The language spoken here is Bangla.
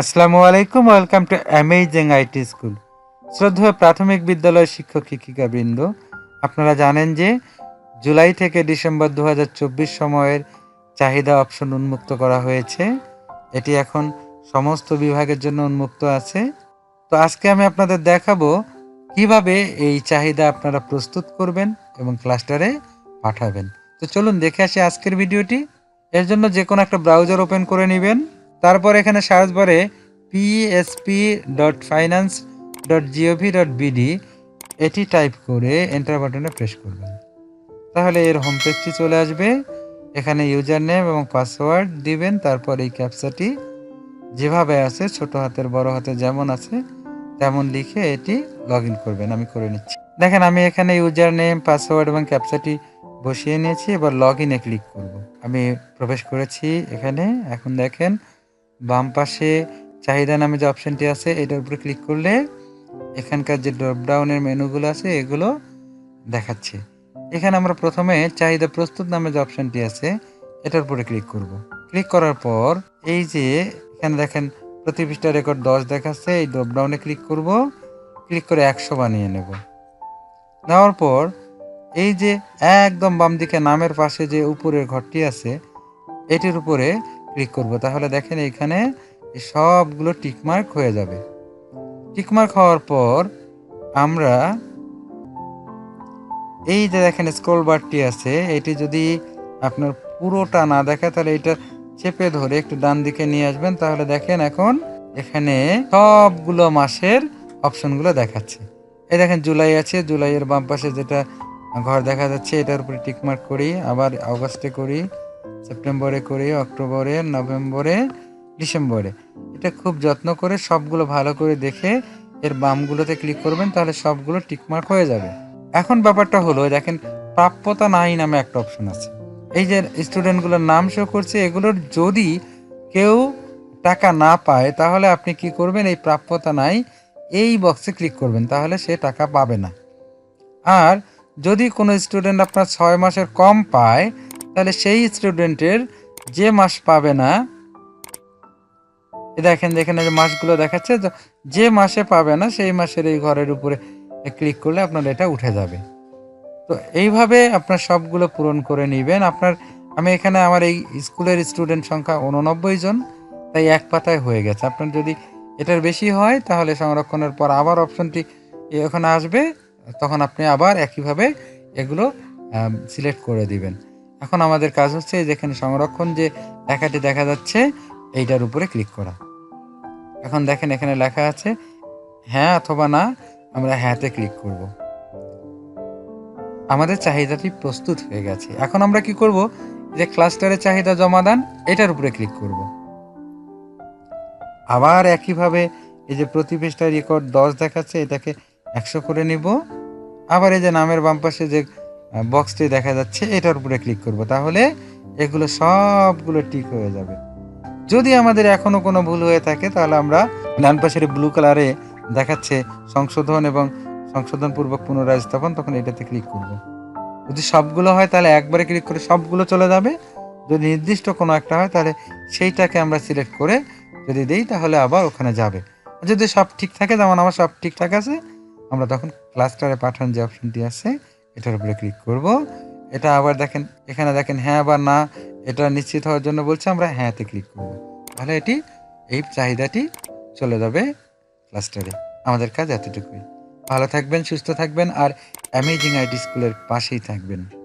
আসসালামু আলাইকুম, welcome to amazing IT school. শ্রদ্ধেয় প্রাথমিক বিদ্যালয় শিক্ষক শিক্ষিকা বৃন্দ আপনারা জানেন যে জুলাই থেকে ডিসেম্বর দু হাজার চব্বিশ সময়ের চাহিদা অপশন উন্মুক্ত করা হয়েছে। এটি এখন সমস্ত বিভাগের জন্য উন্মুক্ত আছে। তো আজকে আমি আপনাদের দেখাবো কীভাবে এই চাহিদা আপনারা প্রস্তুত করবেন এবং ক্লাস্টারে পাঠাবেন। তো চলুন দেখে আসি আজকের ভিডিওটি। এর জন্য যে কোনো একটা ব্রাউজার ওপেন করে নেবেন। তারপর এখানে সার্চ বারে PSP dot finance dot GOV dot BD এটি টাইপ করে এন্টার বাটনে প্রেস করবেন। তাহলে এর হোম পেজটি চলে আসবে। এখানে ইউজার নেম এবং পাসওয়ার্ড দিবেন, তারপর এই ক্যাপচাটি যেভাবে আছে, ছোট হাতের, বড় হাতে যেমন আছে, তেমন লিখে এটি লগ করবেন। আমি করে নিচ্ছি। দেখেন, আমি এখানে ইউজার নেম পাসওয়ার্ড এবং ক্যাপচাটি বসিয়ে নিয়েছি। এবার লগ ইনে ক্লিক করব। আমি প্রবেশ করেছি এখানে। এখন দেখেন বাম পাশে চাহিদা নামে যে অপশনটি আছে, এটার উপরে ক্লিক করলে এখানকার যে ড্রপডাউনের মেনুগুলো আছে, এগুলো দেখাচ্ছে। এখানে আমরা প্রথমে চাহিদা প্রস্তুত নামে যে অপশনটি আছে, এটার উপরে ক্লিক করব। ক্লিক করার পর এই যে এখানে দেখেন প্রতি পৃষ্ঠা রেকর্ড দশ দেখাচ্ছে, এই ড্রপডাউনে ক্লিক করব। ক্লিক করে একশো বানিয়ে নেব। নেওয়ার পর এই যে একদম বাম দিকে নামের পাশে যে উপরের ঘরটি আছে, এটির উপরে ক্লিক করব। তাহলে দেখেন এখানে সবগুলো টিকমার্ক হয়ে যাবে। টিকমার্ক হওয়ার পর আমরা এই যে দেখেন স্ক্রল বারটি আছে, এটি যদি আপনার পুরোটা না দেখে তাহলে এটা চেপে ধরে একটু ডান দিকে নিয়ে আসবেন। তাহলে দেখেন এখন এখানে সবগুলো মাসের অপশনগুলো দেখাচ্ছে। এই দেখেন জুলাই আছে, জুলাইয়ের বাম পাশে যেটা ঘর দেখা যাচ্ছে, এটার উপরে টিকমার্ক করি, আবার আগস্টে করি। সেপ্টেম্বরে করি, অক্টোবরে, নভেম্বরে, ডিসেম্বরে। এটা খুব যত্ন করে সবগুলো ভালো করে দেখে এর বামগুলোতে ক্লিক করবেন, তাহলে সবগুলো টিকমার্ক হয়ে যাবে। এখন ব্যাপারটা হলো, দেখেন প্রাপ্যতা নাই নামে একটা অপশন আছে। এই যে স্টুডেন্টগুলোর নাম শো করছে, এগুলোর যদি কেউ টাকা না পায়, তাহলে আপনি কি করবেন, এই প্রাপ্যতা নাই, এই বক্সে ক্লিক করবেন, তাহলে সে টাকা পাবে না। আর যদি কোনো স্টুডেন্ট আপনার ছয় মাসের কম পায় তাহলে সেই স্টুডেন্টের যে মাস পাবে না দেখেন দেখেন যে মাসগুলো দেখাচ্ছে, যে- মাসে পাবে না, সেই মাসের এই ঘরের উপরে ক্লিক করলে আপনার এটা উঠে যাবে। তো এইভাবে আপনার সবগুলো পূরণ করে নেবেন। আপনার, আমি এখানে আমার এই স্কুলের স্টুডেন্ট সংখ্যা উননব্বই জন, তাই এক পাতায় হয়ে গেছে। আপনার যদি এটার বেশি হয়, তাহলে সংরক্ষণের পর আবার অপশনটি ওখানে আসবে, তখন আপনি আবার একইভাবে এগুলো সিলেক্ট করে দিবেন। এখন আমাদের কাজ হচ্ছে যেখানে সংরক্ষণ যে লেখাটি দেখা যাচ্ছে, এইটার উপরে ক্লিক করা। এখন দেখেন এখানে লেখা আছে হ্যাঁ অথবা না, আমরা হ্যাঁতে ক্লিক করব। আমাদের চাহিদাটি প্রস্তুত হয়ে গেছে। এখন আমরা কি করব? যে ক্লাস্টারের চাহিদা জমা দান এটার উপরে ক্লিক করব। আবার একইভাবে এই যে প্রতি পৃষ্ঠার রেকর্ড দশ দেখাচ্ছে, এটাকে একশো করে নিব। আবার এই যে নামের বাম পাশে যে বক্সটি দেখা যাচ্ছে, এটার উপরে ক্লিক করব। তাহলে এগুলো সবগুলো ঠিক হয়ে যাবে। যদি আমাদের এখনও কোনো ভুল হয়ে থাকে, তাহলে আমরা ডান পাশের ব্লু কালারে দেখাচ্ছে সংশোধন এবং সংশোধন পূর্বক পুনরায় স্থাপন তখন এটাতে ক্লিক করব। যদি সবগুলো হয়, তাহলে একবারে ক্লিক করে সবগুলো চলে যাবে। যদি নির্দিষ্ট কোনো একটা হয়, তাহলে সেইটাকে আমরা সিলেক্ট করে যদি দেই, তাহলে আবার ওখানে যাবে। যদি সব ঠিক থাকে, যেমন আমার সব ঠিকঠাক আছে, আমরা তখন ক্লাস্টারে পাঠান যে অপশনটি আছে এটার উপরে ক্লিক করব। এটা আবার দেখেন, এখানে দেখেন হ্যাঁ বা না, এটা নিশ্চিত হওয়ার জন্য বলছে আমরা হ্যাঁতে ক্লিক করব। তাহলে এটি, এই চাহিদাটি চলে যাবে ক্লাস্টারে আমাদের কাজ এতটুকুই। ভালো থাকবেন, সুস্থ থাকবেন, আর অ্যামেজিং আইটি স্কুলের পাশেই থাকবেন।